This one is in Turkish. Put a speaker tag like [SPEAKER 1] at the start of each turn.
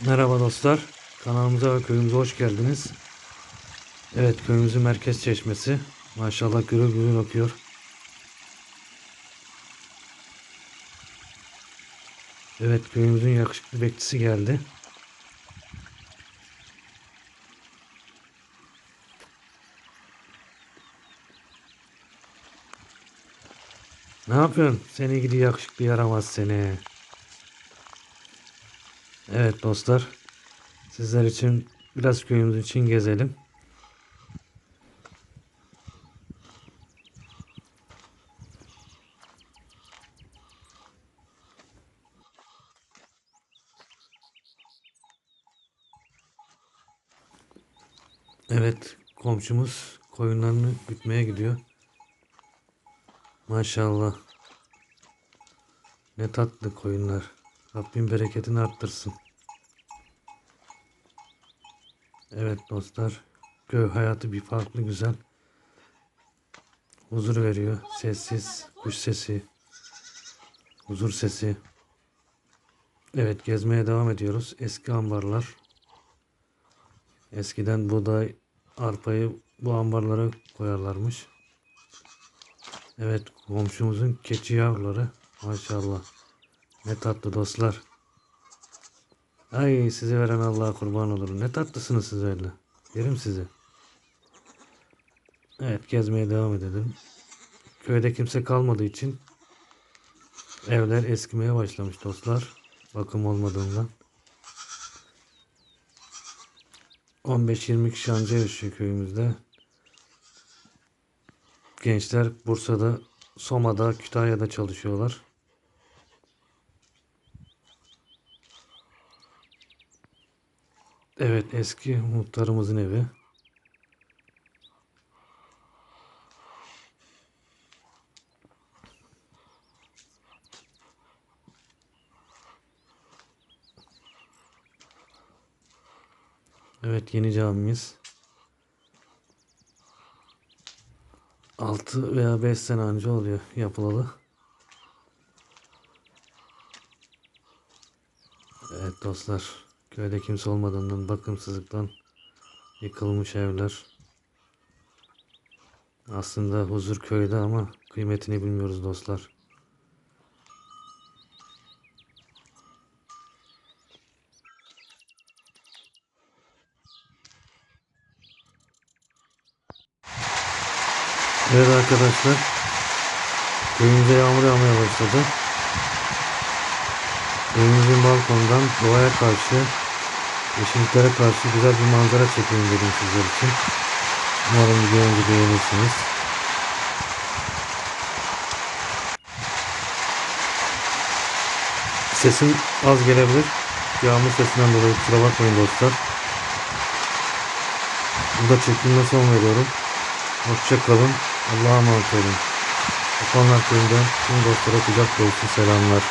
[SPEAKER 1] Merhaba dostlar. Kanalımıza ve köyümüze hoş geldiniz. Evet köyümüzün merkez çeşmesi. Maşallah gürül gürül akıyor. Evet köyümüzün yakışıklı bekçisi geldi. Ne yapıyorsun? Seni gidi yakışıklı yaramaz seni. Evet dostlar. Sizler için biraz köyümüz için gezelim. Evet komşumuz koyunlarını gütmeye gidiyor. Maşallah. Ne tatlı koyunlar. Rabbim bereketini arttırsın. Evet dostlar. Köy hayatı bir farklı güzel. Huzur veriyor. Sessiz. Kuş sesi. Huzur sesi. Evet gezmeye devam ediyoruz. Eski ambarlar. Eskiden buğday, arpayı bu ambarlara koyarlarmış. Evet komşumuzun keçi yavruları. Maşallah. Ne tatlı dostlar. Ay sizi veren Allah'a kurban olurum. Ne tatlısınız siz öyle. Yerim sizi. Evet gezmeye devam edelim. Köyde kimse kalmadığı için evler eskimeye başlamış dostlar. Bakım olmadığından. 15-20 kişi anca yaşıyor köyümüzde. Gençler Bursa'da, Soma'da, Kütahya'da çalışıyorlar. Evet eski muhtarımızın evi. Evet yeni camimiz. 6 veya 5 sene önce oluyor yapılalı. Evet dostlar. Köyde kimse olmadığından bakımsızlıktan yıkılmış evler. Aslında huzur köyde ama kıymetini bilmiyoruz dostlar. Evet arkadaşlar. Köyümüze yağmur yağmaya başladı. Evimizin balkondan doğaya karşı, yeşilliklere karşı güzel bir manzara çekeyim dedim sizler için. Umarım videomuzu beğenirsiniz. Sesim az gelebilir. Yağmur sesinden dolayı kusura bakmayın dostlar. Burada çekimine son veriyorum. Hoşça kalın. Allah'a emanet olun. Okanlar köyünden tüm dostlara kucak dolusu selamlar.